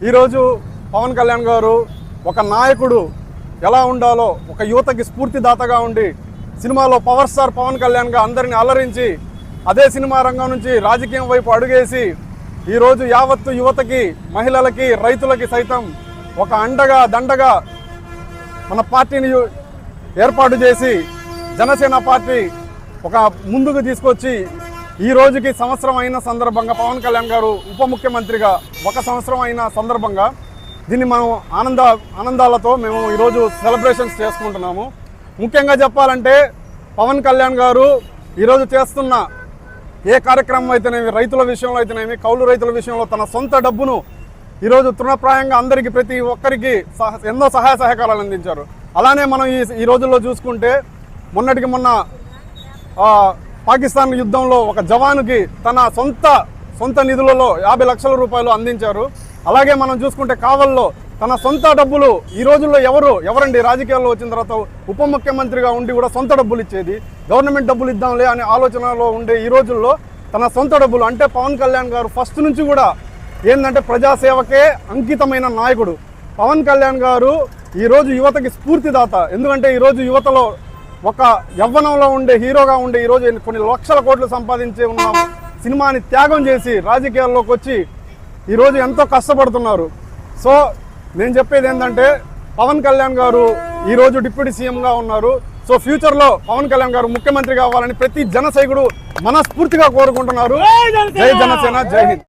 ఈరోజు పవన్ కళ్యాణ్ గారు ఒక నాయకుడు ఎలా ఉండాలో ఒక యువతకి స్ఫూర్తిదాతగా ఉండి సినిమాలో పవర్ స్టార్ పవన్ కళ్యాణ్గా అందరిని అలరించి అదే సినిమా రంగం నుంచి రాజకీయం వైపు అడుగేసి ఈరోజు యావత్తు యువతకి మహిళలకి రైతులకి సైతం ఒక అండగా దండగా మన పార్టీని ఏర్పాటు చేసి జనసేన పార్టీ ఒక ముందుకు తీసుకొచ్చి ఈ రోజుకి సంవత్సరం అయిన సందర్భంగా పవన్ కళ్యాణ్ గారు ఉప ముఖ్యమంత్రిగా ఒక సంవత్సరం అయిన సందర్భంగా దీన్ని మనం ఆనంద ఆనందాలతో మేము ఈరోజు సెలబ్రేషన్స్ చేసుకుంటున్నాము. ముఖ్యంగా చెప్పాలంటే పవన్ కళ్యాణ్ గారు ఈరోజు చేస్తున్న ఏ కార్యక్రమం అయితేనేమి రైతుల విషయంలో అయితేనేమి కౌలు రైతుల విషయంలో తన సొంత డబ్బును ఈరోజు తృణప్రాయంగా అందరికీ ప్రతి ఒక్కరికి సహ- ఎన్నో సహాయ సహకారాలు అందించారు. అలానే మనం ఈ ఈ రోజుల్లో చూసుకుంటే మొన్నటికి మొన్న పాకిస్తాన్ యుద్ధంలో ఒక జవానుకి తన సొంత సొంత నిధులలో యాభై లక్షల రూపాయలు అందించారు. అలాగే మనం చూసుకుంటే కావల్లో తన సొంత డబ్బులు ఈ రోజుల్లో ఎవరు ఎవరండి? రాజకీయాల్లో వచ్చిన తర్వాత ఉప ముఖ్యమంత్రిగా ఉండి కూడా సొంత డబ్బులు ఇచ్చేది. గవర్నమెంట్ డబ్బులు ఇద్దాంలే అనే ఆలోచనలో ఉండే ఈ రోజుల్లో తన సొంత డబ్బులు అంటే పవన్ కళ్యాణ్ గారు ఫస్ట్ నుంచి కూడా ఏంటంటే ప్రజాసేవకే అంకితమైన నాయకుడు. పవన్ కళ్యాణ్ గారు ఈరోజు యువతకి స్ఫూర్తిదాత. ఎందుకంటే ఈరోజు యువతలో ఒక యవ్వనంలో ఉండే హీరోగా ఉండే ఈరోజు కొన్ని లక్షల కోట్లు సంపాదించే ఉన్న సినిమాని త్యాగం చేసి రాజకీయాల్లోకి వచ్చి ఈరోజు ఎంతో కష్టపడుతున్నారు. సో నేను చెప్పేది ఏంటంటే పవన్ కళ్యాణ్ గారు ఈరోజు డిప్యూటీ సీఎంగా ఉన్నారు. సో ఫ్యూచర్లో పవన్ కళ్యాణ్ గారు ముఖ్యమంత్రి కావాలని ప్రతి జన సైకుడు మనస్ఫూర్తిగా కోరుకుంటున్నారు. జై జనసేన జై హింద్.